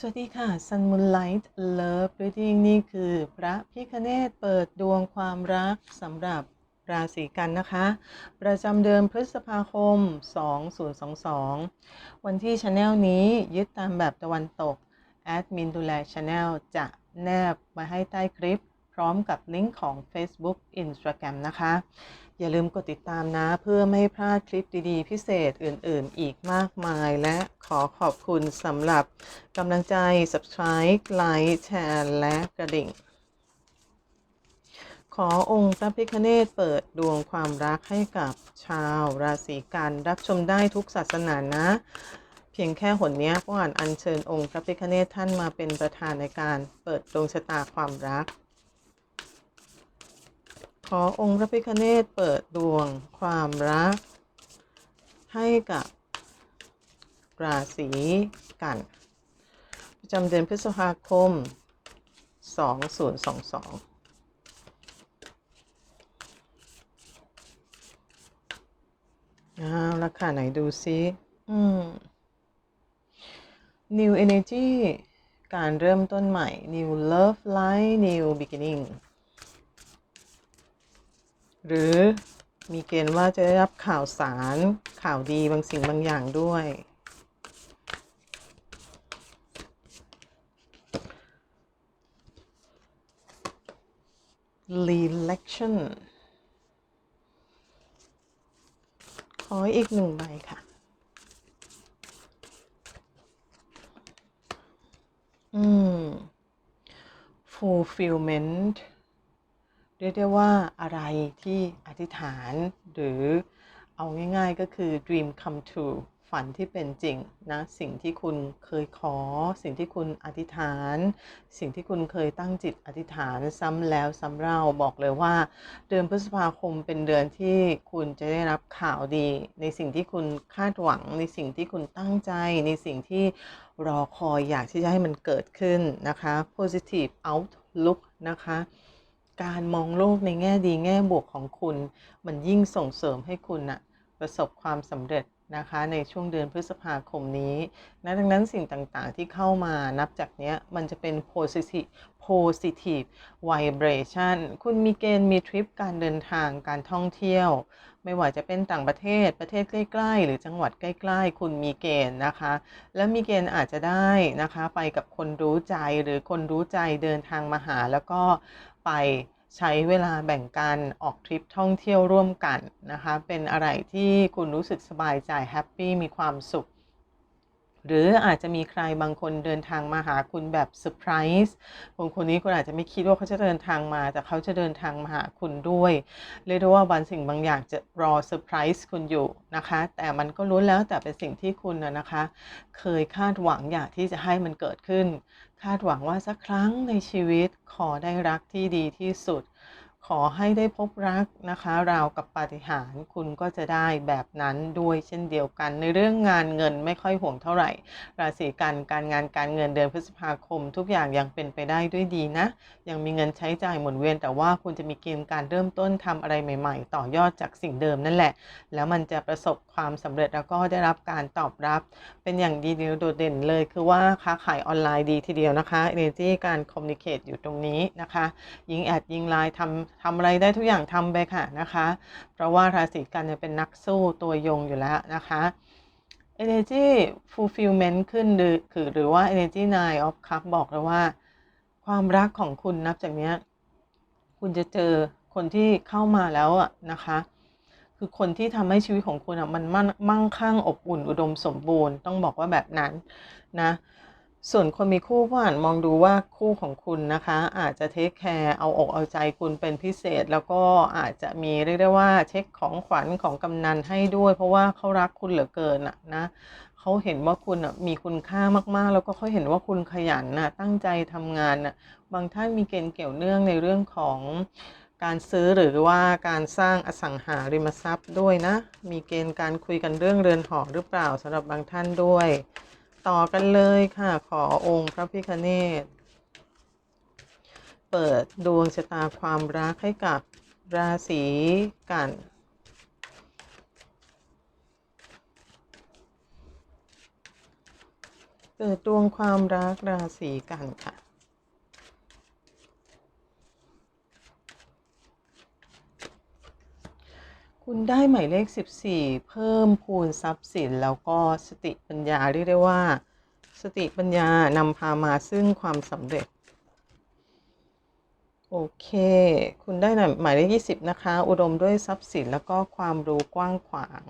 สวัสดีค่ะ Sun Moonlight Love Reading นี่คือพระพิคเนตเปิดดวงความรักสำหรับราศีกันนะคะ ประจำเดือนพฤษภาคม 2022 วันที่ช anel นี้ยึดตามแบบตะวันตก แอดมินดูแลช anel จะแนบมาให้ใต้คลิป พร้อมกับลิงก์ของ Facebook Instagram นะคะ อย่าลืมกดติดตามนะเพื่อไม่พลาดคลิปดีๆ พิเศษอื่นๆ อีกมากมาย และขอขอบคุณสำหรับกำลังใจ Subscribe ไลค์แชร์และกระดิ่ง ขอองค์พระพิฆเนศเปิดดวงความรักให้กับชาวราศีกันรับชมได้ทุกศาสนานะ เพียงแค่หนเนี้ยก็อ่านอัญเชิญองค์พระพิฆเนศท่านมาเป็นประธานในการเปิดดวงชะตาความรัก ขอองค์พระพิฆเนศเปิดดวงความรัก ให้กับราศีกัน ประจำเดือนพฤษภาคม 2022อาวราคาไหนดูซิอืม New Energy การเริ่มต้นใหม่ New Love Life New Beginning หรือมีเกณฑ์ว่าจะได้รับข่าวสารข่าวดีบางสิ่งบางอย่างด้วย Election ขออีกหนึ่งใบค่ะ อืม fulfillment เรียกได้ว่าอะไรที่อธิษฐานหรือเอาง่ายๆก็คือ dream come true ฝันที่เป็นจริงนะสิ่งที่คุณเคยขอ สิ่งที่คุณอธิษฐาน สิ่งที่คุณเคยตั้งจิตอธิษฐานซ้ำแล้วซ้ำเล่าบอกเลยว่า เดือนพฤษภาคมเป็นเดือนที่คุณจะได้รับข่าวดี ในสิ่งที่คุณคาดหวัง ในสิ่งที่คุณตั้งใจ ในสิ่งที่รอคอยอยากที่จะให้มันเกิดขึ้นนะคะ positive outlook นะคะ การมองโลกในแง่ดีแง่บวกของคุณ มันยิ่งส่งเสริมให้คุณนะประสบความสำเร็จนะคะในช่วงเดือนพฤษภาคมนี้นะดังนั้นสิ่งต่างๆที่เข้ามานับจากเนี้ยมันจะเป็น positive positive vibration คุณมีเกณฑ์มีทริปการเดินทางการท่องเที่ยว ไม่ว่าจะเป็นต่างประเทศประเทศใกล้ ๆ หรือจังหวัดใกล้ๆ คุณมีเกณฑ์นะคะ และมีเกณฑ์อาจจะได้นะคะ ไปกับคนรู้ใจหรือคนรู้ใจเดินทางมาหา แล้วก็ ไปใช้เวลาแบ่งกันออกทริปท่องเที่ยวร่วมกันนะคะ เป็นอะไรที่คุณรู้สึกสบายใจแฮปปี้มีความสุข หรืออาจจะมีใครบางคนเดินทางมาหาคุณแบบเซอร์ไพรส์คนคนนี้คุณอาจจะไม่คิดว่าเขาจะเดินทางมา แต่เขาจะเดินทางมาหาคุณด้วย เรียกได้ว่าบางสิ่งบางอย่างจะรอเซอร์ไพรส์คุณอยู่นะคะ แต่มันก็ล้วนแล้วแต่เป็นสิ่งที่คุณนะคะ เคยคาดหวังอยากที่จะให้มันเกิดขึ้น คาดหวังว่าสักครั้งในชีวิตขอได้รักที่ดีที่สุด ขอให้ได้พบรักนะคะราวกับปาฏิหาริย์คุณก็จะได้แบบนั้นด้วยเช่นเดียวกัน ในเรื่องงานเงินไม่ค่อยห่วงเท่าไหร่ ราศีกันการงานการเงินเดือนพฤษภาคม ทุกอย่างยังเป็นไปได้ด้วยดีนะ ยังมีเงินใช้จ่ายหมุนเวียน แต่ว่าคุณจะมีเกณฑ์การเริ่มต้นทำอะไรใหม่ ๆ ต่อยอดจากสิ่งเดิมนั่นแหละ แล้วมันจะประสบความสำเร็จแล้วก็ได้รับการตอบรับ เป็นอย่างดีเดียวโดดเด่นเลย คือว่าค้าขายออนไลน์ดีทีเดียวนะคะ energy การคอมมิ n น c a t e อยู่ตรงนี้นะคะ ยิงแอดยิงไลน์ทำทำอะไรได้ทุกอย่างทำไปค่ะนะคะ เพราะว่าราศีกันเนี่ยเป็นนักสู้ตัวยงอยู่แล้วนะคะ energy fulfillment ขึ้นหรือคือหรือว่า energy nine of cup บอกเลยว่า ความรักของคุณนับจากนี้คุณจะเจอคนที่เข้ามาแล้วอะนะคะ คือคนที่ทำให้ชีวิตของคุณอะมันมั่นมั่งคั่งอบอุ่นอุดมสมบูรณ์ ต้องบอกว่าแบบนั้นนะ ส่วนคนมีคู่ผู้อ่านมองดูว่าคู่ของคุณนะคะ อาจจะเทคแคร์เอาอกเอาใจคุณเป็นพิเศษ แล้วก็อาจจะมีเรียกได้ว่าเช็คของขวัญของกำนันให้ด้วย เพราะว่าเขารักคุณเหลือเกินอะนะเขาเห็นว่าคุณอะมีคุณค่ามากๆ แล้วก็เขาเห็นว่าคุณขยันนะตั้งใจทำงานน่ะบางท่านมีเกณฑ์เกี่ยวเนื่องในเรื่องของการซื้อหรือว่าการสร้างอสังหาริมทรัพย์ด้วยนะ มีเกณฑ์การคุยกันเรื่องเรือนหอหรือเปล่าสำหรับบางท่านด้วย ต่อกันเลยค่ะ ขอองค์พระพิคเนตเปิดดวงชะตาความรักให้กับราศีกัน เปิดดวงความรักราศีกันค่ะ คุณได้หมายเลข 14 เพิ่มพูนทรัพย์สิน แล้วก็สติปัญญาเรียกได้ว่า สติปัญญานำพามาซึ่งความสำเร็จ โอเค คุณได้หมายเลข 20 นะคะ อุดมด้วยทรัพย์สินแล้วก็ความรู้กว้างขวาง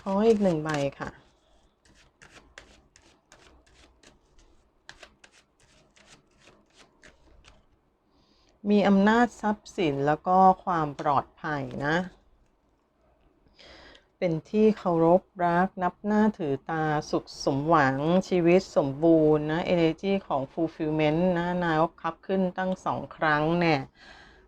ขออีกหนึ่งใบค่ะ มีอำนาจทรัพย์สินแล้วก็ความปลอดภัยนะ เป็นที่เคารพรักนับหน้าถือตาสุขสมหวังชีวิตสมบูรณ์นะ energy ของ fulfillment นะนายกคับขึ้นตั้งสองครั้งเนี่ย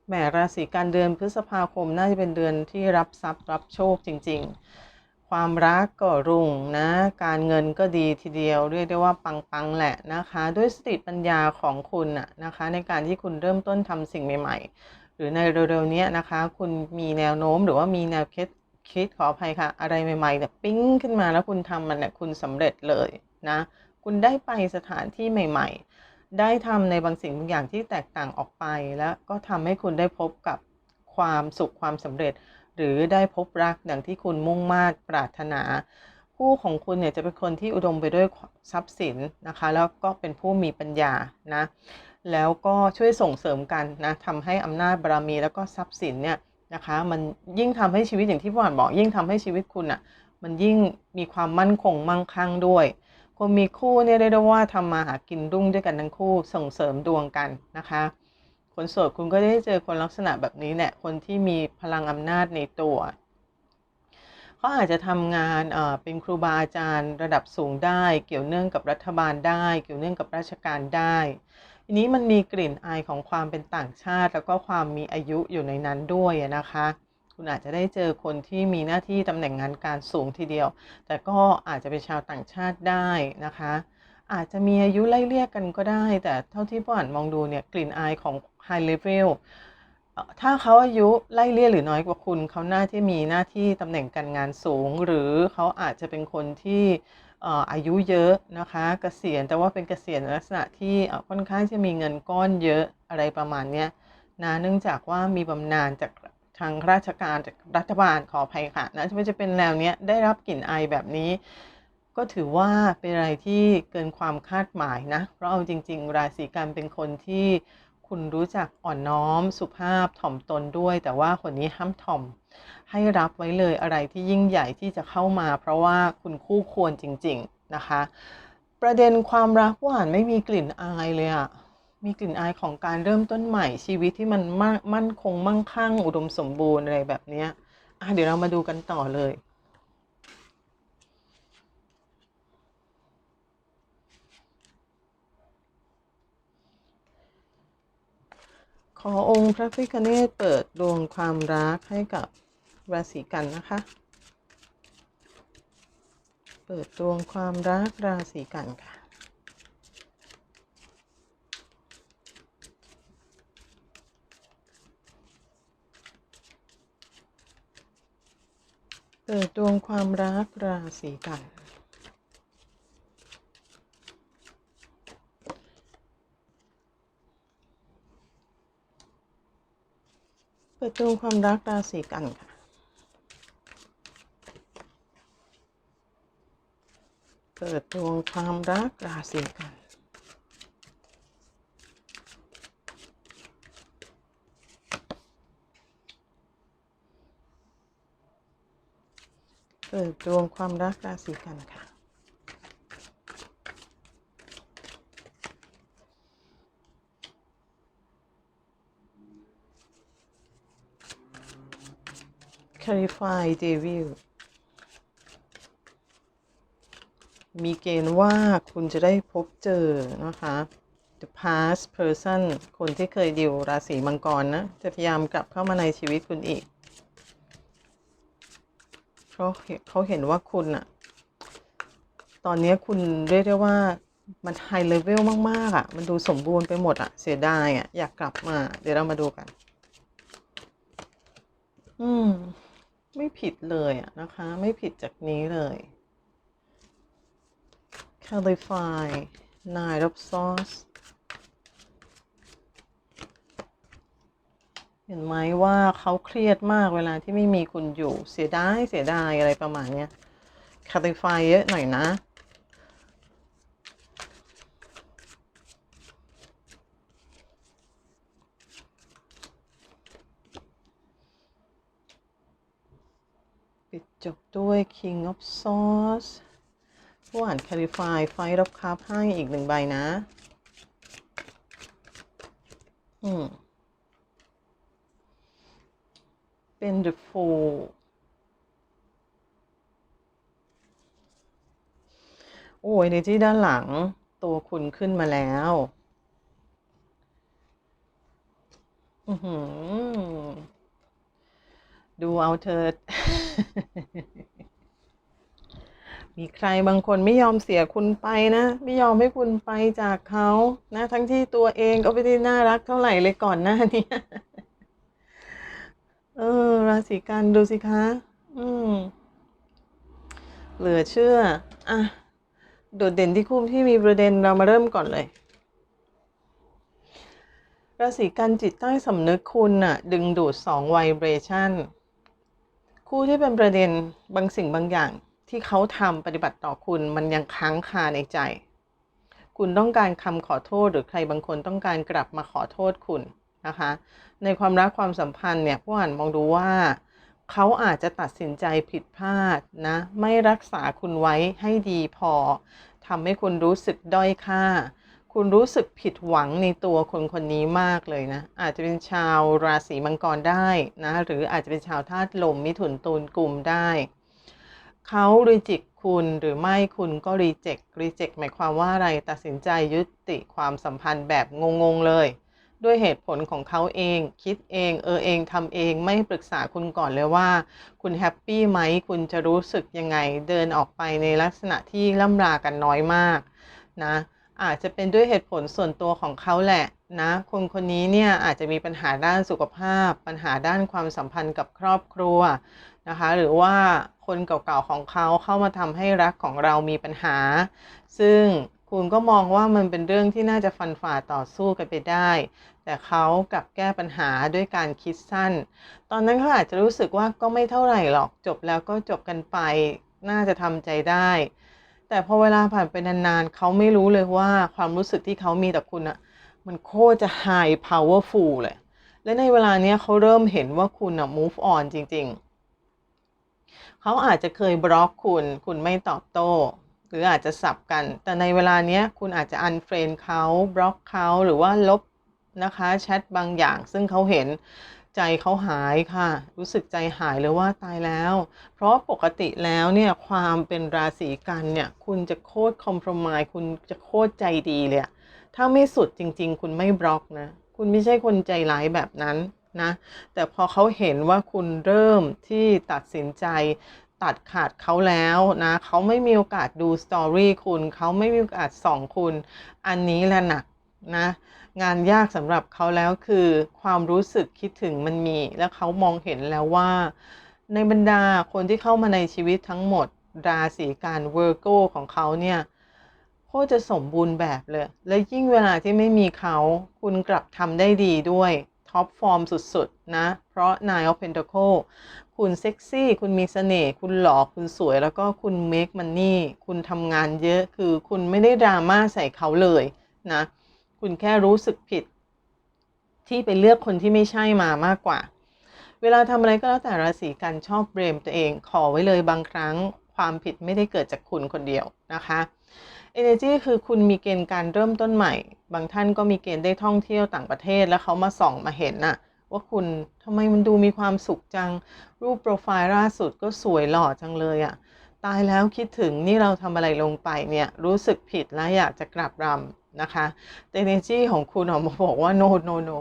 แหมราศีการเดือนพฤษภาคมน่าจะเป็นเดือนที่รับทรัพย์รับโชคจริง ๆ ความรักก็รุ่งนะ การเงินก็ดีทีเดียวเรียกได้ว่าปังๆแหละนะคะ ด้วยสติปัญญาของคุณนะนะคะ ในการที่คุณเริ่มต้นทำสิ่งใหม่ ๆ หรือในเร็วๆนี้นะคะ คุณมีแนวโน้มหรือว่ามีแนวคิดคิดขออภัยค่ะ อะไรใหม่ๆเนี่ยปิ้งขึ้นมาแล้วคุณทำมันเนี่ยคุณสำเร็จเลยนะ คุณได้ไปสถานที่ใหม่ ๆ ได้ทำในบางสิ่งบางอย่างที่แตกต่างออกไปแล้วก็ทำให้คุณได้พบกับความสุขความสำเร็จ หรือได้พบรักอย่างที่คุณมุ่งมา่ปรารถนา คู่ของคุณเนี่ยจะเป็นคนที่อุดมไปด้วยทรัพย์สินนะคะ แล้วก็เป็นผู้มีปัญญานะแล้วก็ช่วยส่งเสริมกันนะทำให้อำนาจบารมีแล้วก็ทรัพย์สินเนี่ยนะคะมันยิ่งทำให้ชีวิตอย่างที่พ่ออ่านบอก ยิ่งทำให้ชีวิตคุณอะ่ะมันยิ่งมีความมั่นคงมั่งคั่งด้วย คนมีคู่เนี่ยเรียกได้ว่าทำมาหากินรุ่งด้วยกันทั้งคู่ส่งเสริมดวงกันนะคะ คนโสดคุณก็ได้เจอคนลักษณะแบบนี้แหละคนที่มีพลังอำนาจในตัวเขาอาจจะทำงานเป็นครูบาอาจารย์ระดับสูงได้ เกี่ยวเนื่องกับรัฐบาลได้ เกี่ยวเนื่องกับราชการได้ทีนี้มันมีกลิ่นอายของความเป็นต่างชาติ แล้วก็ความมีอายุอยู่ในนั้นด้วยนะคะคุณอาจจะได้เจอคนที่มีหน้าที่ตำแหน่งงานการสูงทีเดียว แต่ก็อาจจะเป็นชาวต่างชาติได้นะคะ อาจจะมีอายุไล่เลี่ยกันก็ได้ แต่เท่าที่พ่ออ่านมองดูเนี่ยกลิ่นอายของ high level ถ้าเขาอายุไล่เลี่ยหรือน้อยกว่าคุณ เขาน่าที่มีหน้าที่ตำแหน่งการงานสูง หรือเขาอาจจะเป็นคนที่อายุเยอะนะคะกะเกษียณแต่ว่าเป็นเกษียณลักษณะที่ค่อนข้างจะมีเงินก้อนเยอะอะไรประมาณนี้นะเนื่องจากว่ามีบำนาญจากทางราชการจากรัฐบาลขออภัยค่ะนะจะเป็นแนวเนี้ยได้รับกลิ่นอายแบบนี้ ก็ถือว่าเป็นอะไรที่เกินความคาดหมายนะเพราะเอาจริง ๆ ราศีกันเป็นคนที่ คุณรู้จักอ่อนน้อมสุภาพถ่อมตนด้วย แต่ว่าคนนี้ห้ามถ่อม ให้รับไว้เลยอะไรที่ยิ่งใหญ่ที่จะเข้ามา เพราะว่าคุณคู่ควรจริง ๆนะคะ ประเด็นความรักหวานไม่มีกลิ่นอายเลยอะมีกลิ่นอายของการเริ่มต้นใหม่ชีวิตที่มันมั่นคงมั่งคั่ง อุดมสมบูรณ์อะไรแบบนี้เดี๋ยวเรามาดูกันต่อเลย อองค์พระพิฆเนศเปิดดวงความรักให้กับราศีกันนะคะ เปิดดวงความรักราศีกันค่ะ เปิดดวงความรักราศีกัน เปิดดวงความรักราศีกันค่ะ เปิดดวงความรักราศีกัน เปิดดวงความรักราศีกันค่ะ Clarify Devil มีเกณฑ์ว่าคุณจะได้พบเจอนะคะ the past person คนที่เคยดิวราศีมังกรนะ จะพยายามกลับเข้ามาในชีวิตคุณอีก เพราะเขาเห็นว่าคุณอะตอนนี้คุณเรียกได้ว่ามันไฮเลเวลมาก ๆอะมันดูสมบูรณ์ไปหมดอะเสียดายอะอยากกลับมา เดี๋ยวเรามาดูกัน อืม ไม่ผิดเลยอะนะคะ ไม่ผิดจากนี้เลย clarify nine of swords เห็นไหมว่าเขาเครียดมากเวลาที่ไม่มีคุณอยู่ เสียดาย เสียดายอะไรประมาณเนี้ย clarify เยอะหน่อยนะ ปิด จบด้วย King of Swords ผู้อ่าน Clarify Fight of Cup ให้อีกหนึ่งใบนะ อืม เป็น The Fool โอ้ยในที่ด้านหลังตัวคุณขึ้นมาแล้ว อือหือ ดูเอาเถิด มีใครบางคนไม่ยอมเสียคุณไปนะ ไม่ยอมให้คุณไปจากเขานะ ทั้งที่ตัวเองก็ไม่ได้น่ารักเท่าไหร่เลยก่อนหน้านี้เออ ราศีกันดูสิคะ อืม เหลือเชื่อ อะ โดดเด่นที่คุ้มที่มีประเด็นเรามาเริ่มก่อนเลย ราศีกันจิตใต้สำนึกคุณน่ะ ดึงดูดสองไวเบรชั่น คู่ที่เป็นประเด็นบางสิ่งบางอย่างที่เขาทำปฏิบัติต่อคุณมันยังค้างคาในใจ คุณต้องการคำขอโทษ หรือใครบางคนต้องการกลับมาขอโทษคุณนะคะ ในความรักความสัมพันธ์เนี่ยผู้อ่านมองดูว่า เขาอาจจะตัดสินใจผิดพลาดนะ ไม่รักษาคุณไว้ให้ดีพอทำให้คุณรู้สึกด้อยค่า คุณรู้สึกผิดหวังในตัวคนคนนี้มากเลยนะ อาจจะเป็นชาวราศีมังกรได้นะ หรืออาจจะเป็นชาวธาตุลมมิถุนตูนกลุ่มได้ เขารีจิกคุณหรือไม่คุณก็รีเจ็ครีเจ็คหมายความว่าอะไรตัดสินใจยุติความสัมพันธ์แบบงงๆเลย ด้วยเหตุผลของเขาเอง คิดเอง เออเองทำเองไม่ปรึกษาคุณก่อนเลยว่า คุณแฮปปี้ไหมคุณจะรู้สึกยังไง เดินออกไปในลักษณะที่ล่ำลากันน้อยมากนะ อาจจะเป็นด้วยเหตุผลส่วนตัวของเขาแหละนะ คนคนนี้เนี่ยอาจจะมีปัญหาด้านสุขภาพ ปัญหาด้านความสัมพันธ์กับครอบครัวนะคะ หรือว่าคนเก่าๆของเขาเข้ามาทำให้รักของเรามีปัญหา ซึ่งคุณก็มองว่ามันเป็นเรื่องที่น่าจะฟันฝ่าต่อสู้กันไปได้ แต่เขากลับแก้ปัญหาด้วยการคิดสั้น ตอนนั้นเขาอาจจะรู้สึกว่าก็ไม่เท่าไหร่หรอกจบแล้วก็จบกันไป น่าจะทำใจได้ แต่พอเวลาผ่านไปนานๆเขาไม่รู้เลยว่าความรู้สึกที่เขามีต่อคุณอะมันโคตรจะ high powerful เลย และในเวลาเนี้ยเขาเริ่มเห็นว่าคุณอะ move on จริง ๆ เขาอาจจะเคยบล็อกคุณ คุณไม่ตอบโต้ หรืออาจจะสับกัน แต่ในเวลาเนี้ยคุณอาจจะ unfriend เขาบล็อกเขาหรือว่าลบนะคะแชทบางอย่างซึ่งเขาเห็น ใจเขาหายค่ะ รู้สึกใจหายเลยว่าตายแล้ว เพราะปกติแล้วเนี่ยความเป็นราศีกันเนี่ยคุณจะโคตรคอม p r o m i s e คุณจะโคตรใจดีเลยถ้าไม่สุดจริง ๆ คุณไม่บล็อกนะ คุณไม่ใช่คนใจร้ายแบบนั้นนะแต่พอเขาเห็นว่าคุณเริ่มที่ตัดสินใจตัดขาดเขาแล้วนะเขาไม่มีโอกาสดูสตอรี่คุณเขาไม่มีโอกาสส่องคุณ อันนี้แหละหนักนะ งานยากสำหรับเขาแล้วคือความรู้สึกคิดถึงมันมี และเขามองเห็นแล้วว่า ในบรรดาคนที่เข้ามาในชีวิตทั้งหมด ราศีการเวอร์โกของเขาเนี่ยโคตรจะสมบูรณ์แบบเลย และยิ่งเวลาที่ไม่มีเขา คุณกลับทำได้ดีด้วย ท็อปฟอร์มสุดๆ นะ เพราะ Nine of Pentacle คุณเซ็กซี่ คุณมีเสน่ห์ คุณหล่อ คุณสวย แล้วก็คุณเมคมันนี่ คุณทำงานเยอะ คือคุณไม่ได้ดราม่าใส่เขาเลยนะ คุณแค่รู้สึกผิด ที่ไปเลือกคนที่ไม่ใช่มามากกว่า เวลาทำอะไรก็แล้วแต่ราศีกันชอบเบรมตัวเอง ขอไว้เลยบางครั้งความผิดไม่ได้เกิดจากคุณคนเดียวนะคะ Energy คือคุณมีเกณฑ์การเริ่มต้นใหม่ บางท่านก็มีเกณฑ์ได้ท่องเที่ยวต่างประเทศแล้วเขามาส่องมาเห็นน่ะว่าคุณทำไมมันดูมีความสุขจัง รูปโปรไฟล์ล่าสุดก็สวยหล่อจังเลยอะ่ะ ตายแล้วคิดถึงนี่เราทำอะไรลงไปเนี่ย รู้สึกผิดและอยากจะกลับรำ นะคะแต่ energy ของคุณออกมาบอกว่า no no no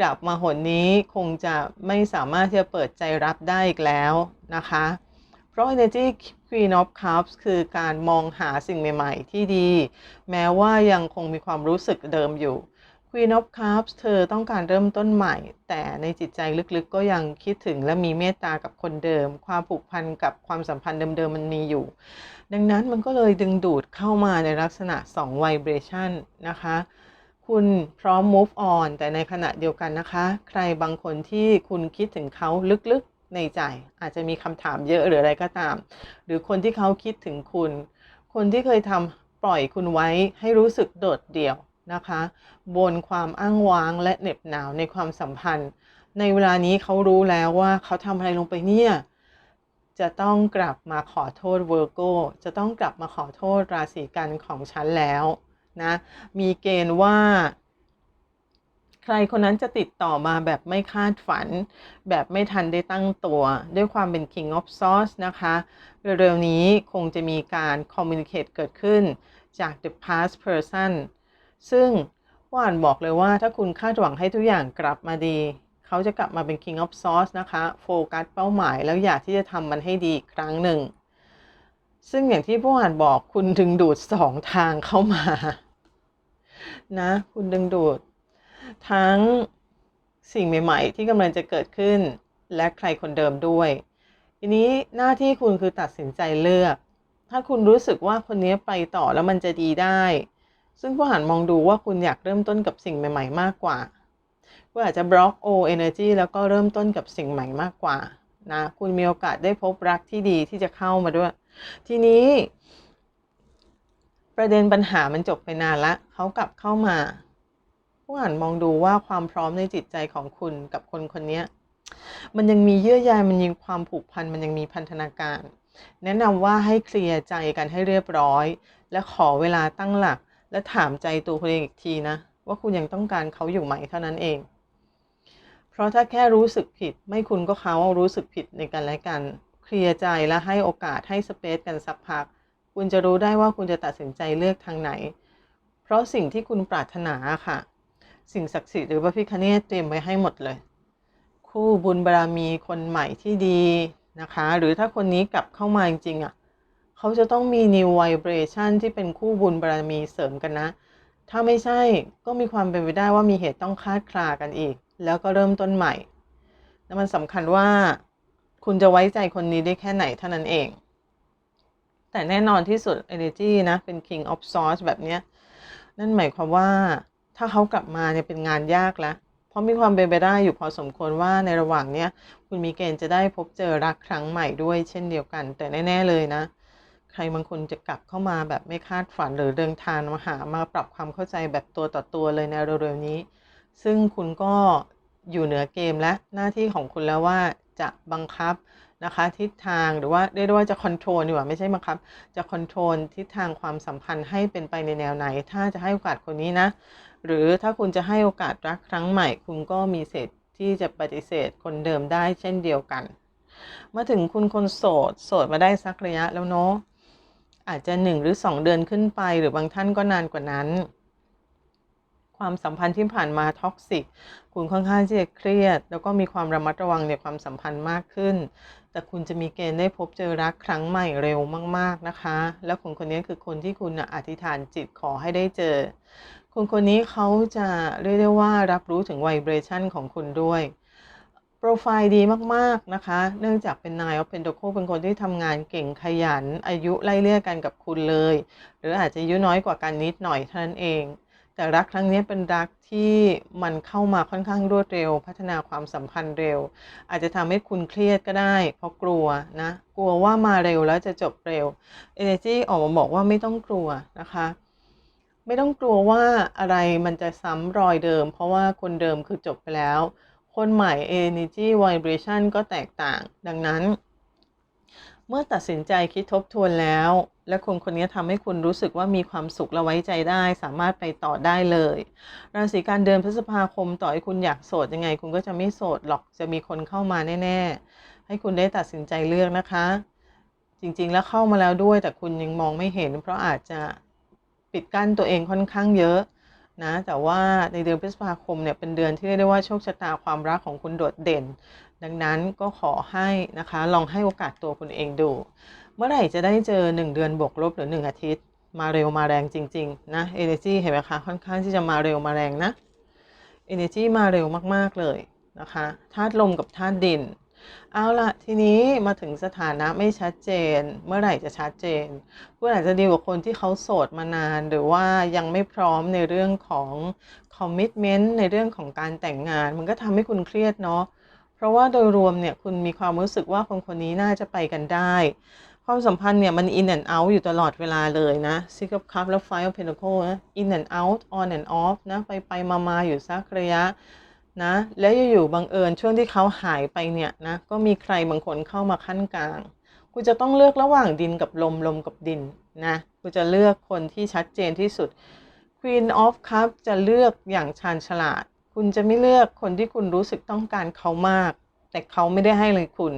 กลับมาหนนี้คงจะไม่สามารถที่จะเปิดใจรับได้อีกแล้วนะคะ เพราะ energy queen of cups คือการมองหาสิ่งใหม่ ๆ ที่ดี แม้ว่ายังคงมีความรู้สึกเดิมอยู่ Queen of Cups เธอต้องการเริ่มต้นใหม่ แต่ในจิตใจลึกๆ ก็ยังคิดถึงและมีเมตตากับคนเดิม ความผูกพันกับความสัมพันธ์เดิมๆ มันมีอยู่ ดังนั้นมันก็เลยดึงดูดเข้ามาในลักษณะ 2 vibration นะคะ คุณพร้อม move on แต่ในขณะเดียวกันนะคะ ใครบางคนที่คุณคิดถึงเขาลึกๆ ในใจ อาจจะมีคำถามเยอะหรืออะไรก็ตาม หรือคนที่เขาคิดถึงคุณ คนที่เคยทำปล่อยคุณไว้ให้รู้สึกโดดเดี่ยว นะคะ บนความอ้างว้างและเหน็บหนาวในความสัมพันธ์ ในเวลานี้เขารู้แล้วว่าเขาทำอะไรลงไปเนี่ยจะต้องกลับมาขอโทษเวอร์โกจะต้องกลับมาขอโทษราศีกันของฉันแล้วนะมีเกณฑ์ว่า ใครคนนั้นจะติดต่อมาแบบไม่คาดฝัน แบบไม่ทันได้ตั้งตัว ด้วยความเป็น King of Swords นะคะ เร็วๆนี้คงจะมีการ communicate เกิดขึ้นจาก the past person ซึ่งว่านบอกเลยว่าถ้าคุณคาดหวังให้ทุกอย่างกลับมาดี เขาจะกลับมาเป็น King of Swords นะคะ โฟกัสเป้าหมายแล้วอยากที่จะทำมันให้ดีอีกครั้งหนึ่ง ซึ่งอย่างที่ผู้อ่านบอกคุณดึงดูดสองทางเข้ามา นะ คุณดึงดูด ทั้งสิ่งใหม่ ๆ ที่กำลังจะเกิดขึ้น และใครคนเดิมด้วย ทีนี้หน้าที่คุณคือตัดสินใจเลือก ถ้าคุณรู้สึกว่าคนนี้ไปต่อแล้วมันจะดีได้ ซึ่งผู้หันมองดูว่าคุณอยากเริ่มต้นกับสิ่งใหม่ ๆ มากกว่าคุณอาจจะบล็อกโอเอเนอร์จีแล้วก็เริ่มต้นกับสิ่งใหม่มากกว่านะคุณมีโอกาสได้พบรักที่ดีที่จะเข้ามาด้วย ทีนี้ ประเด็นปัญหามันจบไปนานละเขากลับเข้ามา ผู้อ่านมองดูว่าความพร้อมในจิตใจของคุณกับคนคนนี้มันยังมีเยื่อใยมันยังความผูกพันมันยังมีพันธนาการ แนะนำว่าให้เคลียร์ใจกันให้เรียบร้อย และขอเวลาตั้งหลัก และถามใจตัวคุณเองอีกทีนะ ว่าคุณยังต้องการเขาอยู่ไหมเท่านั้นเอง เพราะถ้าแค่รู้สึกผิด ไม่คุณก็เขารู้สึกผิดในกันและกัน เคลียร์ใจและให้โอกาสให้สเปซกันสักพัก คุณจะรู้ได้ว่าคุณจะตัดสินใจเลือกทางไหน เพราะสิ่งที่คุณปรารถนาค่ะ สิ่งศักดิ์สิทธิ์หรือพระพิคเนตเตรียมไว้ให้หมดเลย คู่บุญบารมีคนใหม่ที่ดีนะคะ หรือถ้าคนนี้กลับเข้ามาจริงๆอะ เขาจะต้องมี new vibration ที่เป็นคู่บุญบารรมีเสริมกันนะ ถ้าไม่ใช่ก็มีความเป็นไปได้ว่ามีเหตุต้องคาดคลากันอีก แล้วก็เริ่มต้นใหม่ แล้วมันสำคัญว่า คุณจะไว้ใจคนนี้ได้แค่ไหนเท่านั้นเอง แต่แน่นอนที่สุด energy นะ เป็น king of swords แบบเนี้ย นั่นหมายความว่าถ้าเขากลับมาเนี่ยเป็นงานยากแล้วเพราะมีความเป็นไปได้อยู่พอสมควรว่าในระหว่างเนี้ยคุณมีเกณฑ์จะได้พบเจอรักครั้งใหม่ด้วยเช่นเดียวกัน แต่แน่ ๆ เลยนะ ใครบางคนจะกลับเข้ามาแบบไม่คาดฝันหรือเดินทางมาหามาปรับความเข้าใจแบบตัวต่อตัวเลยในเร็วๆนี้ ซึ่งคุณก็อยู่เหนือเกมและหน้าที่ของคุณแล้วว่าจะบังคับนะคะทิศทางหรือว่าเรียกว่าจะคอนโทรลดีกว่าไม่ใช่บังคับ จะคอนโทรลทิศทางความสัมพันธ์ให้เป็นไปในแนวไหน ถ้าจะให้โอกาสคนนี้นะ หรือถ้าคุณจะให้โอกาสรักครั้งใหม่ คุณก็มีสิทธิ์ที่จะปฏิเสธคนเดิมได้เช่นเดียวกัน มาถึงคุณคนโสด โสดมาได้สักระยะแล้วเนาะ อาจจะหนึ่งหรือสองเดือนขึ้นไป หรือบางท่านก็นานกว่านั้น ความสัมพันธ์ที่ผ่านมาท็อกซิกคุณค่อนข้างที่จะเครียด แล้วก็มีความระมัดระวังในความสัมพันธ์มากขึ้น แต่คุณจะมีเกณฑ์ได้พบเจอรักครั้งใหม่เร็วมาก ๆนะคะ แล้วคนคนนี้คือคนที่คุณอธิษฐานจิตขอให้ได้เจอ คนคนนี้เขาจะเรียกได้ว่ารับรู้ถึงไวเบรชันของคุณด้วย โปรไฟล์ดีมาก ๆ นะคะ เนื่องจากเป็นนายออฟเพนโดโคเป็นคนที่ทำงานเก่งขยัน อายุไล่เลี่ยกันกับคุณเลย หรืออาจจะอายุน้อยกว่ากันนิดหน่อยเท่านั้นเอง แต่รักครั้งนี้เป็นรักที่มันเข้ามาค่อนข้างรวดเร็ว พัฒนาความสัมพันธ์เร็ว อาจจะทำให้คุณเครียดก็ได้ เพราะกลัวนะ กลัวว่ามาเร็วแล้วจะจบเร็ว Energy ออกมาบอกว่าไม่ต้องกลัวนะคะไม่ต้องกลัวว่าอะไรมันจะซ้ำรอยเดิม เพราะว่าคนเดิมคือจบไปแล้ว คนใหม่ energy vibration ก็แตกต่าง ดังนั้น เมื่อตัดสินใจคิดทบทวนแล้ว และคนคนนี้ทำให้คุณรู้สึกว่ามีความสุขและไว้ใจได้ สามารถไปต่อได้เลย ราศีการเดินพฤษภาคมต่อให้คุณอยากโสดยังไง คุณก็จะไม่โสดหรอกจะมีคนเข้ามาแน่ ๆ ให้คุณได้ตัดสินใจเลือกนะคะ จริงๆแล้วเข้ามาแล้วด้วย แต่คุณยังมองไม่เห็น เพราะอาจจะปิดกั้นตัวเองค่อนข้างเยอะ นะแต่ว่าในเดือนพฤษภาคมเนี่ยเป็นเดือนที่เรียกได้ว่าโชคชะตาความรักของคุณโดดเด่น ดังนั้นก็ขอให้นะคะลองให้โอกาสตัวคุณเองดู เมื่อไหร่จะได้เจอ 1 เดือนบวกลบหรือ 1 อาทิตย์ มาเร็วมาแรงจริง ๆ นะเอเนจีเห็นไหมคะค่อนข้างที่จะมาเร็วมาแรงนะ energy มาเร็วมากๆเลยนะคะธาตุลมกับธาตุดิน เอาละทีนี้มาถึงสถานะไม่ชัดเจน เมื่อไหร่จะชัดเจนคุณอาจจะดีกว่าคนที่เขาโสดมานาน หรือว่ายังไม่พร้อมในเรื่องของคอมมิชเมนต์ในเรื่องของการแต่งงาน มันก็ทำให้คุณเครียดเนาะเพราะว่าโดยรวมเนี่ยคุณมีความรู้สึกว่าคนคนนี้น่าจะไปกันได้ ความสัมพันธ์เนี่ยมัน in and out อยู่ตลอดเวลาเลยนะ Six of Cups แล้ว Five of Pentacles นะ in and out on and off นะไปไปมามาอยู่สักระยะ นะ แล้วอยู่ๆบังเอิญช่วงที่เขาหายไปเนี่ยนะก็มีใครบางคนเข้ามาขั้นกลางคุณจะต้องเลือกระหว่างดินกับลมลมกับดินนะคุณจะเลือกคนที่ชัดเจนที่สุด Queen of Cups จะเลือกอย่างชาญฉลาด คุณจะไม่เลือกคนที่คุณรู้สึกต้องการเขามาก แต่เขาไม่ได้ให้เลยคุณ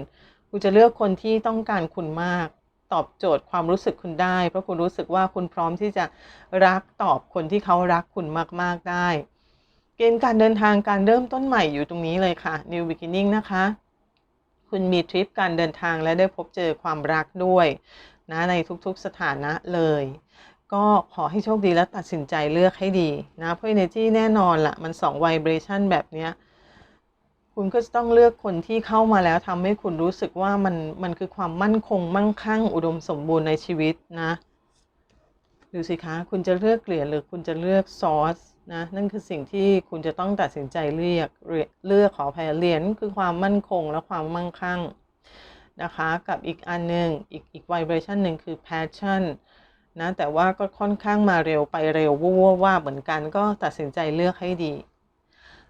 คุณจะเลือกคนที่ต้องการคุณมาก ตอบโจทย์ความรู้สึกคุณได้ เพราะคุณรู้สึกว่าคุณพร้อมที่จะรักตอบคนที่เขารักคุณมาก ๆ ได้ เกณฑ์การเดินทางการเริ่มต้นใหม่อยู่ตรงนี้เลยค่ะ New Beginning นะคะ คุณมีทริปการเดินทางและได้พบเจอความรักด้วยนะในทุกๆสถานะเลย ก็ขอให้โชคดีและตัดสินใจเลือกให้ดีนะเพราะ energy แน่นอนละมัน2 vibration แบบเนี้ยคุณก็จะต้องเลือกคนที่เข้ามาแล้วทำให้คุณรู้สึกว่ามันมันคือความมั่นคง มั่งคั่ง อุดมสมบูรณ์ในชีวิตนะ ดูสิคะ คุณจะเลือกเหรียญหรือคุณจะเลือกซอส นะนั่นคือสิ่งที่คุณจะต้องตัดสินใจเลือกเลือกขออภัยเหรียญคือความมั่นคงและความมั่งคั่งนะคะกับอีกอันหนึ่งอีกอีก vibration หนึ่งคือ passion นะแต่ว่าก็ค่อนข้างมาเร็วไปเร็ววัวว่าเหมือนกันก็ตัดสินใจเลือกให้ดี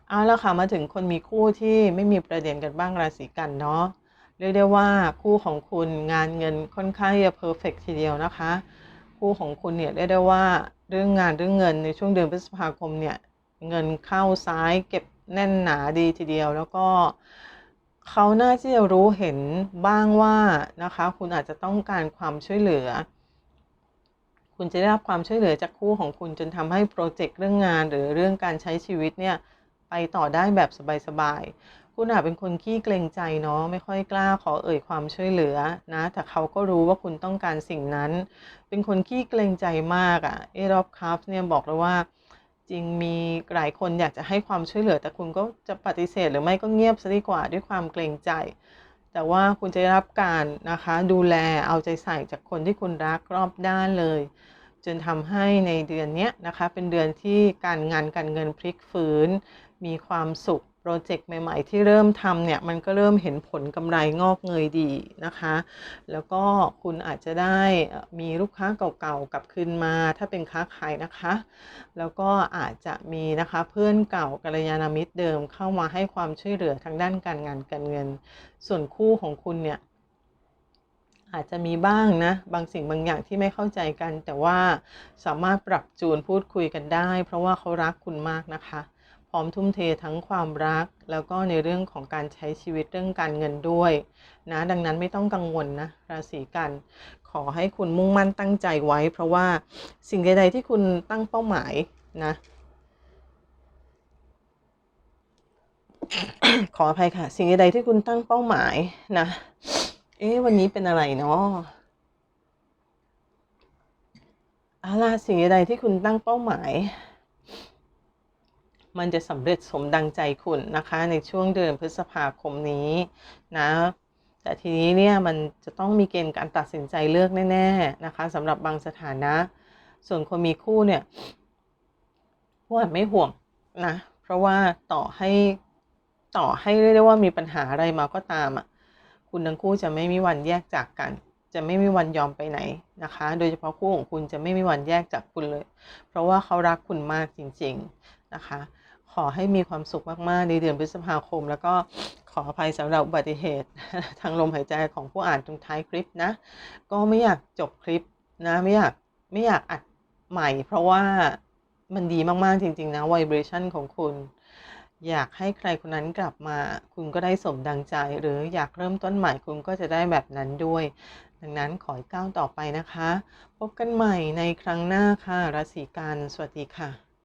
เอาละค่ะมาถึงคนมีคู่ที่ไม่มีประเด็นกันบ้างราศีกันเนาะเรียกได้ว่าคู่ของคุณงานเงินค่อนข้างจะเพอร์เฟกทีเดียวนะคะ คู่ของคุณเนี่ยเรียกได้ว่า เรื่องงานเรื่องเงินในช่วงเดือนพฤษภาคมเนี่ยเงินเข้าซ้ายเก็บแน่นหนาดีทีเดียว แล้วก็เขาน่าที่จะรู้เห็นบ้างว่านะคะ คุณอาจจะต้องการความช่วยเหลือ คุณจะได้รับความช่วยเหลือจากคู่ของคุณจนทำให้โปรเจกต์เรื่องงานหรือเรื่องการใช้ชีวิตเนี่ยไปต่อได้แบบสบายๆ คุณอาจเป็นคนขี้เกรงใจเนาะไม่ค่อยกล้าขอเอ่ยความช่วยเหลือนะ แต่เขาก็รู้ว่าคุณต้องการสิ่งนั้น เป็นคนขี้เกรงใจมากอะ่ะเอรอบคัฟเนี่ยบอกเลยว่า จริงมีหลายคนอยากจะให้ความช่วยเหลือ แต่คุณก็จะปฏิเสธหรือไม่ก็เงียบซะดีกว่าด้วยความเกรงใจ แต่ว่าคุณจะได้รับการนะคะ ดูแลเอาใจใส่จากคนที่คุณรักรอบด้านเลย จนทำให้ในเดือนนี้นะคะ เป็นเดือนที่การงานการเงินพลิกฟื้น มีความสุข โปรเจกต์ใหม่ ๆ ที่เริ่มทำเนี่ยมันก็เริ่มเห็นผลกำไรงอกเงยดีนะคะ แล้วก็คุณอาจจะได้มีลูกค้าเก่าๆกลับคืนมา ถ้าเป็นค้าขายนะคะ แล้วก็อาจจะมีนะคะเพื่อนเก่ากัลยาณมิตรเดิมเข้ามาให้ความช่วยเหลือทางด้านการงานการเงิน ส่วนคู่ของคุณเนี่ยอาจจะมีบ้างนะบางสิ่งบางอย่างที่ไม่เข้าใจกัน แต่ว่าสามารถปรับจูนพูดคุยกันได้ เพราะว่าเขารักคุณมากนะคะ พร้อมทุ่มเททั้งความรัก แล้วก็ในเรื่องของการใช้ชีวิตเรื่องการเงินด้วยนะดังนั้นไม่ต้องกังวลนะราศีกัน ขอให้คุณมุ่งมั่นตั้งใจไว้ เพราะว่าสิ่งใด ๆ ที่คุณตั้งเป้าหมายนะขออภัยค่ะ สิ่งใดๆที่คุณตั้งเป้าหมายนะ เอ๊ะวันนี้เป็นอะไรเนาะอะไรสิ่งใดที่คุณตั้งเป้าหมาย มันจะสำเร็จสมดังใจคุณนะคะ ในช่วงเดือนพฤษภาคมนี้นะแต่ทีนี้เนี่ยมันจะต้องมีเกณฑ์การตัดสินใจเลือกแน่ๆนะคะสำหรับบางสถานะ ส่วนคนมีคู่เนี่ยว่าไม่ห่วงนะเพราะว่าต่อให้ต่อให้เรียกได้ว่ามีปัญหาอะไรมาก็ตามอะคุณทั้งคู่จะไม่มีวันแยกจากกัน จะไม่มีวันยอมไปไหนนะคะ โดยเฉพาะคู่ของคุณจะไม่มีวันแยกจากคุณเลย เพราะว่าเขารักคุณมากจริง ๆนะคะ ขอให้มีความสุขมากๆ ในเดือนพฤษภาคม แล้วก็ขออภัยสำหรับอุบัติเหตุ ทางลมหายใจของผู้อ่านตรงท้ายคลิปนะ ก็ไม่อยากจบคลิปนะไม่อยากไม่อยากอัดใหม่ เพราะว่ามันดีมากๆจริง ๆ นะไวเบรชั่นของคุณ อยากให้ใครคนนั้นกลับมา คุณก็ได้สมดังใจ หรืออยากเริ่มต้นใหม่คุณก็จะได้แบบนั้นด้วย ดังนั้นขอก้าวต่อไปนะคะ พบกันใหม่ในครั้งหน้าค่ะราศีกันสวัสดีค่ะ